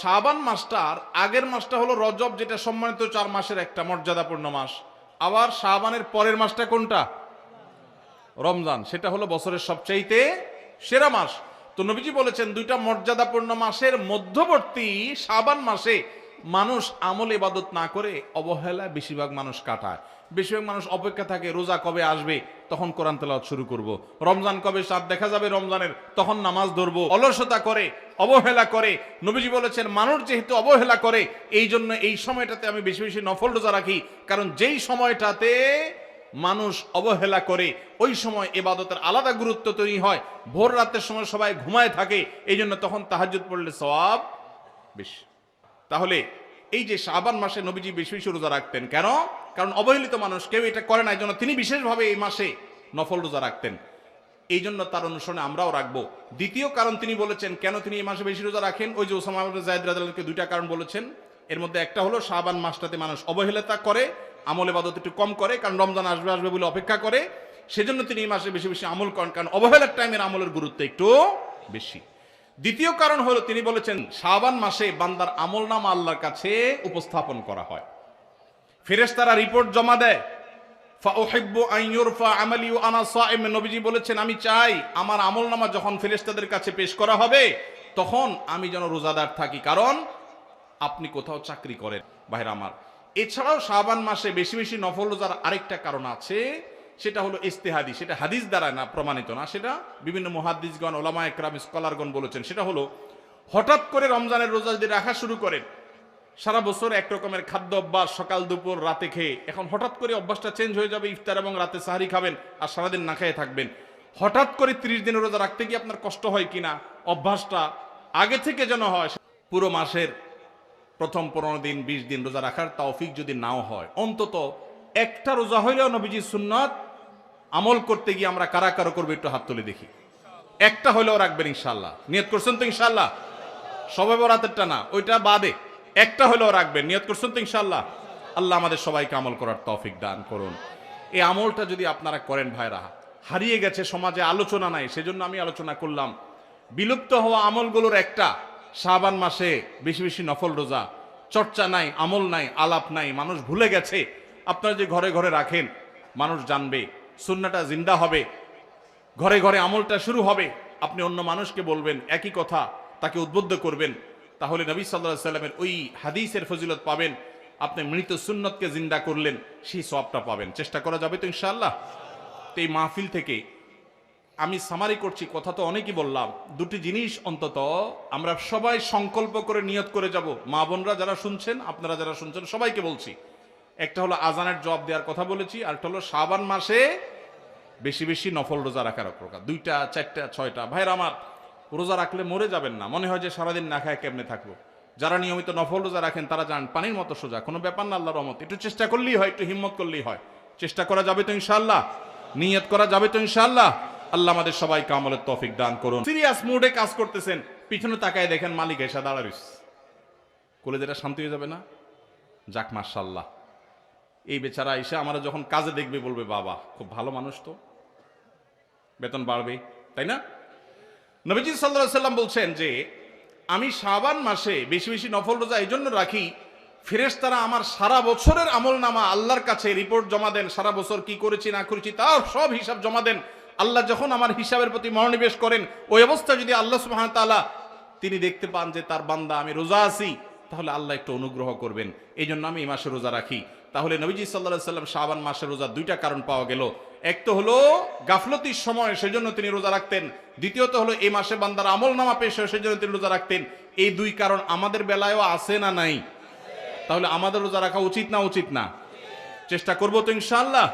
শাবান মাসটার আগের মাসটা হলো রজব, যেটা সম্মানিত চার মাসের একটা মর্যাদাপূর্ণ মাস। আবার শাহবানের পরের মাসটা কোনটা? রমজান, সেটা হলো বছরের সবচাইতে সেরা মাস। তো নবীজি বলেছেন, দুইটা মর্যাদাপূর্ণ মাসের মধ্যবর্তী শাবান মাসে মানুষ আমল ইবাদত না করে অবহেলা বেশিরভাগ মানুষ কাটায়। বেশিরভাগ মানুষ অপেক্ষা থাকে, রোজা কবে আসবে? তখন কোরআন তেলাওয়াত শুরু করব। রমজান কবে সাত দেখা যাবে রমজানের, তখন নামাজ ধরবো। অলসতা করে, অবহেলা করে। নবীজি বলেছেন, মানুষ যেহেতু অবহেলা করে, এই জন্য এই সময়টাতে আমি বেশি বেশি নফল রোজা রাখি। কারণ যেই সময়টাতে মানুষ অবহেলা করে, ওই সময় এবাদতের আলাদা গুরুত্ব তৈরি হয়। ভোর রাতের সময় সবাই ঘুমায় থাকে, এই জন্য তখন তাহাজুদ পড়লে সওয়াব বেশি। তাহলে এই যে শাবান মাসে নবীজি বেশি বেশি রোজা রাখতেন, কেন? কারণ অবহেলিত মানুষ, কেউ এটা করে না এই জন্য তিনি বিশেষভাবে এই মাসে নফল রোজা রাখতেন। এই জন্য তার অনুসরণে আমরাও রাখব। দ্বিতীয় কারণ তিনি বলেছেন, কেন তিনি এই মাসে বেশি রোজা রাখেন? ওই যে ওসামা জায়েদ রাদিয়াল্লাহু দুইটা কারণ বলেছেন। এর মধ্যে একটা হলো, শাবান মাসটাতে মানুষ অবহেলতা করে, আমলে বাদত একটু কম করে, কারণ রমজান আসবে আসবে বলে অপেক্ষা করে। সেজন্য তিনি এই মাসে বেশি বেশি আমল করেন, কারণ অবহেলার টাইমের আমলের গুরুত্ব একটু বেশি। দ্বিতীয় কারণ হলো তিনি বলেছেন, শাবান মাসে বান্দার আমল নামা আল্লাহর কাছে উপস্থাপন করা হয়। ফেরেশতারা রিপোর্ট জমা দেয় নবীজি বলেছেন, আমি চাই আমার আমল নামা যখন ফেরেশতাদের কাছে পেশ করা হবে, তখন আমি যেন রোজাদার থাকি। কারণ আপনি কোথাও চাকরি করেন, ভাইরা আমার। এছাড়াও শাবান মাসে বেশি বেশি নফল রোজার আরেকটা কারণ আছে সেটা হলো ইস্তেহাদি, সেটা হাদিস দ্বারা না প্রমাণিত না, সেটা বিভিন্ন মুহাদ্দিসগণ, ওলামা একরাম, স্কলারগণ বলেছেন। সেটা হলো হঠাৎ করে রমজানের রোজা যদি রাখা শুরু করেন, সারা বছর এক রকমের খাদ্য অভ্যাস, সকাল, দুপুর, রাতে খেয়ে, এখন হঠাৎ করে অভ্যাসটা চেঞ্জ হয়ে যাবে, ইফতার এবং রাতে সাহারি খাবেন আর সারাদিন না খেয়ে থাকবেন। হঠাৎ করে ত্রিশ দিনের রোজা রাখতে গিয়ে আপনার কষ্ট হয় কিনা, অভ্যাসটা আগে থেকে যেন হয়, পুরো মাসের প্রথম পনেরো দিন, বিশ দিন রোজা রাখার তৌফিক যদি নাও হয়, অন্তত একটা রোজা হইলেও নবীজি সুন্নত আমল করতে গিয়ে আমরা কারা কারও করব একটু হাত তুলে দেখি। একটা হইলেও রাখবেন ইনশাল্লাহ নিয়ত করছেন তো ইনশাল্লাহ সবে বরাতেরটা না, ওইটা বাদে। একটা হলেও রাখবেন, নিয়ত করছেন তো ইনশাল্লাহ আল্লাহ আমাদের সবাইকে আমল করার তৌফিক দান করুন। এই আমলটা যদি আপনারা করেন ভাইরা হারিয়ে গেছে সমাজে আলোচনা নাই, সেজন্য আমি আলোচনা করলাম। বিলুপ্ত হওয়া আমলগুলোর একটা, শাবান মাসে বেশি বেশি নফল রোজা। চর্চা নাই, আমল নাই, আলাপ নাই, মানুষ ভুলে গেছে। আপনারা যে ঘরে ঘরে রাখেন, মানুষ জানবে। সুন্নাটা জিন্দা হবে। ঘরে ঘরে আমলটা শুরু হবে। আপনি অন্য মানুষকে বলবেন, একই কথা, তাকে উদ্বুদ্ধ করবেন। তাহলে নবী সাল্লাহ সাল্লামের ওই হাদিসের ফজিলত পাবেন। আপনি মৃত সুন্নতকে জিন্দা করলেন, সেই সবটা পাবেন। চেষ্টা করা যাবে তো ইনশাআল্লাহ? তো এই মাহফিল থেকে আমি সামারি করছি, কথা তো অনেকই বললাম। দুটি জিনিস অন্তত আমরা সবাই সংকল্প করে নিয়ত করে যাব। মা বোনরা যারা শুনছেন, আপনারা যারা শুনছেন, সবাইকে বলছি। একটা হলো আজানের জব দেওয়ার কথা বলেছি, আর একটা হলো শাবান মাসে বেশি বেশি নফল রোজা রাখার প্রকার। দুইটা, চারটা, ছয়টা। ভাইরা আমার, রোজা রাখলে মরে যাবেন না। মনে হয় যে সারাদিন না খায় কেমনে থাকব? যারা নিয়মিত নফল রোজা রাখেন, তারা যান পানির মতো সোজা। কোনো ব্যাপার না আল্লাহ রহমত। একটু চেষ্টা করলেই হয়, একটু হিম্মত করলেই হয়। চেষ্টা করা যাবে তো ইনশাল্লাহ নিয়ত করা যাবে তো ইনশাল্লাহ আল্লাহ আমাদের সবাইকে আমলের তৌফিক দান করুন। সিরিয়াস মুডে কাজ করতেছেন। পিছনে তাকায় দেখেন মালিক এসে কোলে যেটা শান্তি হয়ে যাবে না? যাক মার্শাল্লাহ এই বেচারা এসে আমরা যখন কাজে দেখবে, বলবে, বাবা, খুব ভালো মানুষ তো। বেতন বাড়বে। তাই না? নবীজি সাল্লাহ সাল্লাম বলছেন যে, আমি শাবান মাসে বেশি বেশি নফল রোজা এই জন্য রাখি, ফেরেশতারা আমার সারা বছরের আমল নামা আল্লাহর কাছে রিপোর্ট জমা দেন, সারা বছর কি করেছি, না করেছি, তার সব হিসাব জমা দেন। আল্লাহ যখন আমার হিসাবের প্রতি মনোনিবেশ করেন, ওই অবস্থা যদি আল্লাহ তাআলা, তিনি দেখতে পান যে তার বান্দা, আমি রোজা আছি, তাহলে আল্লাহ একটু অনুগ্রহ করবেন। এই জন্য আমি এই মাসে রোজা রাখি। তাহলে নবীজি সাল্লা সাল্লাম শাহবান মাসের রোজা দুইটা কারণ পাওয়া গেল। এক তো হলো গাফলতির সময় সেজন্য তিনি রোজা রাখতেন। দ্বিতীয়ত হলো এই মাসে বান্দার আমল নামা পেশ সেজন্য তিনি রোজা রাখতেন। এই দুই কারণ আমাদের বেলায়ও আছে না নাই? তাহলে আমাদের রোজা রাখা উচিত না উচিত না? চেষ্টা করব তো ইনশাআল্লাহ।